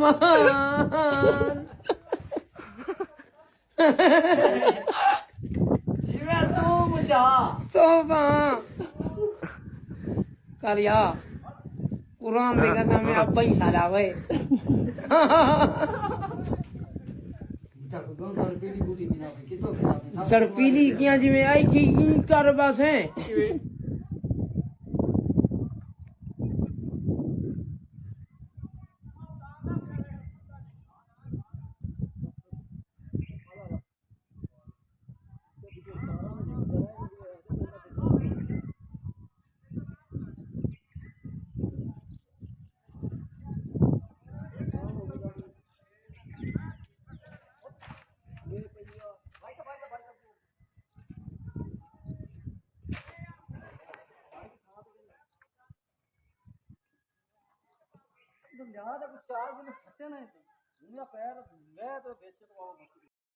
aman. जीवे कुरान देखा मैं अब ही। साला वे सरपीली किया जी में? आई की इन कारबास हैं एकदम यहाँ चार दिन फटे नहीं थे दुनिया पैर मैं तो बेचे तो